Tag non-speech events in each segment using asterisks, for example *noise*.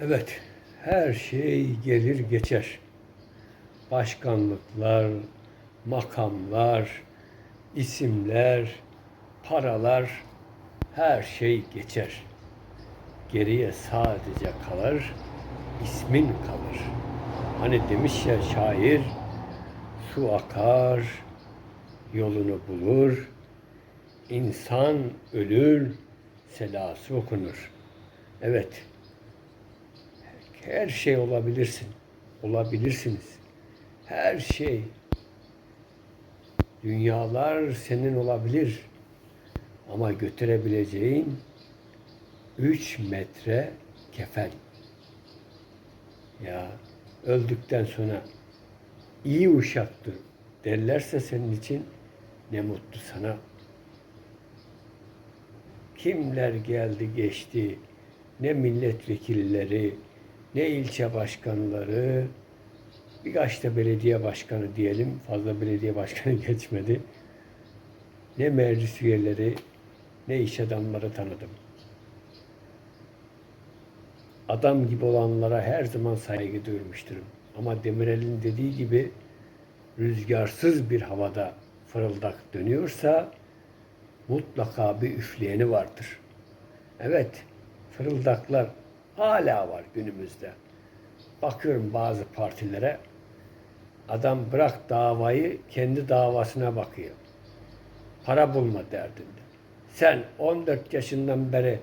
Evet, her şey gelir geçer. Başkanlıklar, makamlar, isimler, paralar, her şey geçer. Geriye sadece kalır, ismin kalır. Hani demiş ya şair, su akar, yolunu bulur, insan ölür, selası okunur. Evet, her şey olabilirsin. Olabilirsiniz. Her şey. Dünyalar senin olabilir. Ama götürebileceğin 3 metre kefen. Ya öldükten sonra iyi uşaktı derlerse senin için ne mutlu sana. Kimler geldi geçti, ne milletvekilleri, ne ilçe başkanları, birkaç da belediye başkanı diyelim, fazla belediye başkanı *laughs* geçmedi. Ne meclis üyeleri, ne iş adamları tanıdım. Adam gibi olanlara her zaman saygı duymuşturum. Ama Demirel'in dediği gibi rüzgarsız bir havada fırıldak dönüyorsa mutlaka bir üfleyeni vardır. Evet, fırıldaklar hala var günümüzde. Bakıyorum bazı partilere, adam bırak davayı, kendi davasına bakıyor. Para bulma derdinde. Sen 14 yaşından beri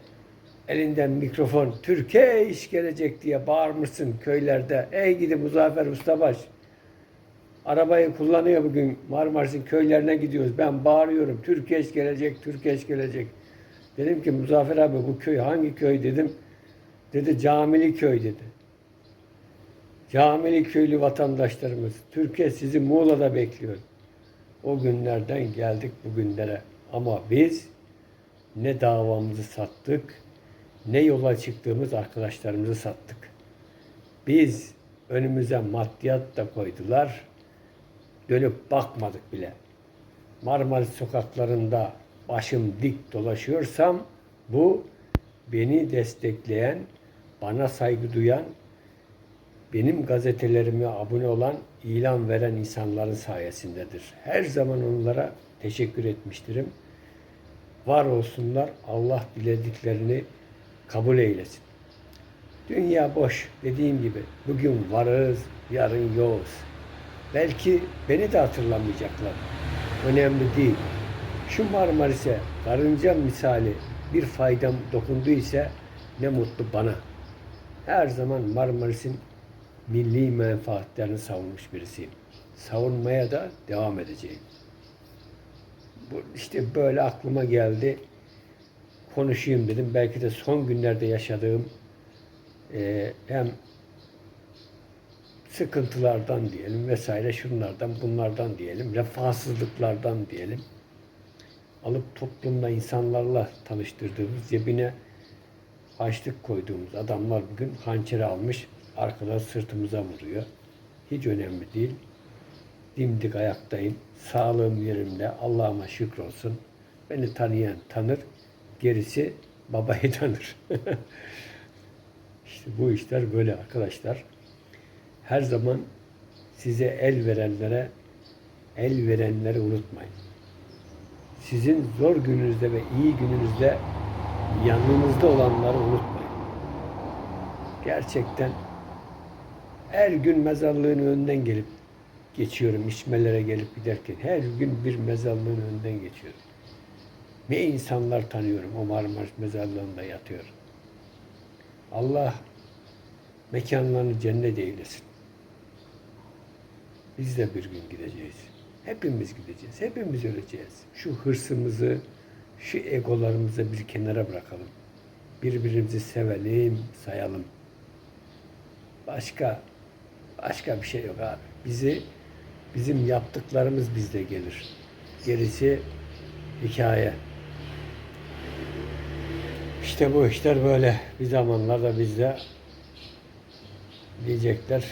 elinden mikrofon, Türkiye iş gelecek diye bağırmışsın köylerde. Ey gidi Muzaffer Ustabaş, Arabayı kullanıyor bugün Marmaris'in köylerine gidiyoruz. Ben bağırıyorum. Türkiye gelecek, Türkiye gelecek. Dedim ki Muzaffer abi bu köy hangi köy dedim. Dedi Camili köy dedi. Camili köylü vatandaşlarımız. Türkiye sizi Muğla'da bekliyor. O günlerden geldik bugünlere. Ama biz ne davamızı sattık, ne yola çıktığımız arkadaşlarımızı sattık. Biz önümüze maddiyat da koydular dönüp bakmadık bile. Marmaris sokaklarında başım dik dolaşıyorsam bu beni destekleyen, bana saygı duyan, benim gazetelerime abone olan, ilan veren insanların sayesindedir. Her zaman onlara teşekkür etmiştirim. Var olsunlar, Allah dilediklerini kabul eylesin. Dünya boş dediğim gibi. Bugün varız, yarın yokuz. Belki beni de hatırlamayacaklar. Önemli değil. Şu Marmaris'e karınca misali bir faydam dokundu ise ne mutlu bana. Her zaman Marmaris'in milli menfaatlerini savunmuş birisiyim. Savunmaya da devam edeceğim. Bu işte böyle aklıma geldi. Konuşayım dedim. Belki de son günlerde yaşadığım e, hem sıkıntılardan diyelim vesaire şunlardan bunlardan diyelim refahsızlıklardan diyelim alıp toplumda insanlarla tanıştırdığımız cebine açlık koyduğumuz adamlar bugün hançeri almış arkadan sırtımıza vuruyor. Hiç önemli değil. Dimdik ayaktayım. Sağlığım yerimde. Allah'ıma şükür olsun. Beni tanıyan tanır. Gerisi babayı *laughs* tanır. işte bu işler böyle arkadaşlar her zaman size el verenlere, el verenleri unutmayın. Sizin zor gününüzde ve iyi gününüzde yanınızda olanları unutmayın. Gerçekten her gün mezarlığın önünden gelip geçiyorum içmelere gelip giderken. Her gün bir mezarlığın önünden geçiyorum. Ne insanlar tanıyorum o Marmaris mezarlığında yatıyor. Allah mekanlarını cennet eylesin. Biz de bir gün gideceğiz. Hepimiz gideceğiz. Hepimiz öleceğiz. Şu hırsımızı, şu egolarımızı bir kenara bırakalım. Birbirimizi sevelim, sayalım. Başka başka bir şey yok abi. Bizi bizim yaptıklarımız bizde gelir. Gerisi hikaye. İşte bu işler böyle. Bir zamanlarda bizde diyecekler,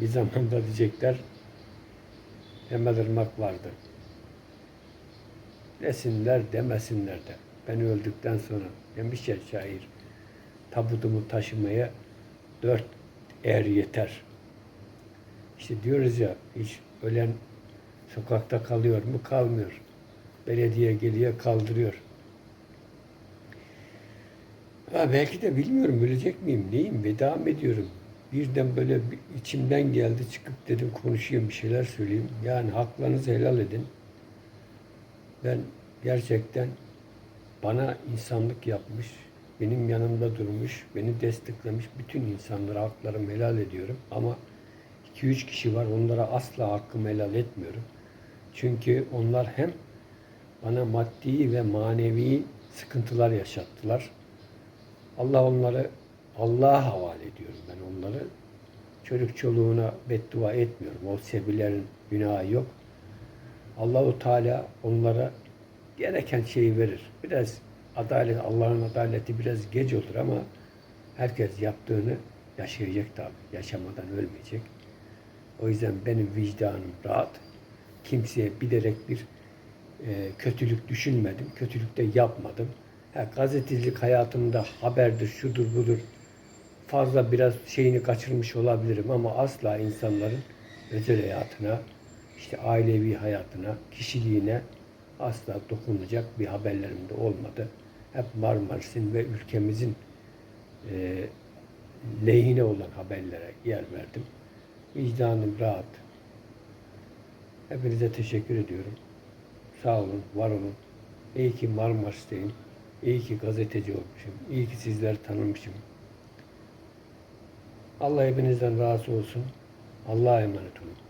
bir zamanda diyecekler Emel vardı. Desinler demesinler de. Ben öldükten sonra demiş ya şair tabutumu taşımaya dört er yeter. İşte diyoruz ya hiç ölen sokakta kalıyor mu? Kalmıyor. Belediye geliyor kaldırıyor. Ha belki de bilmiyorum ölecek miyim neyim veda mı ediyorum. Birden böyle içimden geldi çıkıp dedim konuşayım bir şeyler söyleyeyim. Yani haklarınızı helal edin. Ben gerçekten bana insanlık yapmış, benim yanımda durmuş, beni desteklemiş bütün insanlara haklarımı helal ediyorum. Ama 2-3 kişi var onlara asla hakkımı helal etmiyorum. Çünkü onlar hem bana maddi ve manevi sıkıntılar yaşattılar. Allah onları Allah'a havale ediyorum ben onları. Çocuk çoluğuna beddua etmiyorum. O sebilerin günahı yok. Allahu Teala onlara gereken şeyi verir. Biraz adalet, Allah'ın adaleti biraz geç olur ama herkes yaptığını yaşayacak tabi. Yaşamadan ölmeyecek. O yüzden benim vicdanım rahat. Kimseye bilerek bir e, kötülük düşünmedim. Kötülük de yapmadım. Ha, gazetecilik hayatımda haberdir, şudur budur. Fazla biraz şeyini kaçırmış olabilirim ama asla insanların özel hayatına, işte ailevi hayatına, kişiliğine asla dokunacak bir haberlerim de olmadı. Hep Marmaris'in ve ülkemizin e, lehine olan haberlere yer verdim. Vicdanım rahat. Hepinize teşekkür ediyorum. Sağ olun, var olun. İyi ki Marmaris'teyim. İyi ki gazeteci olmuşum. İyi ki sizleri tanımışım. Allah hepinizden razı olsun. Allah'a emanet olun.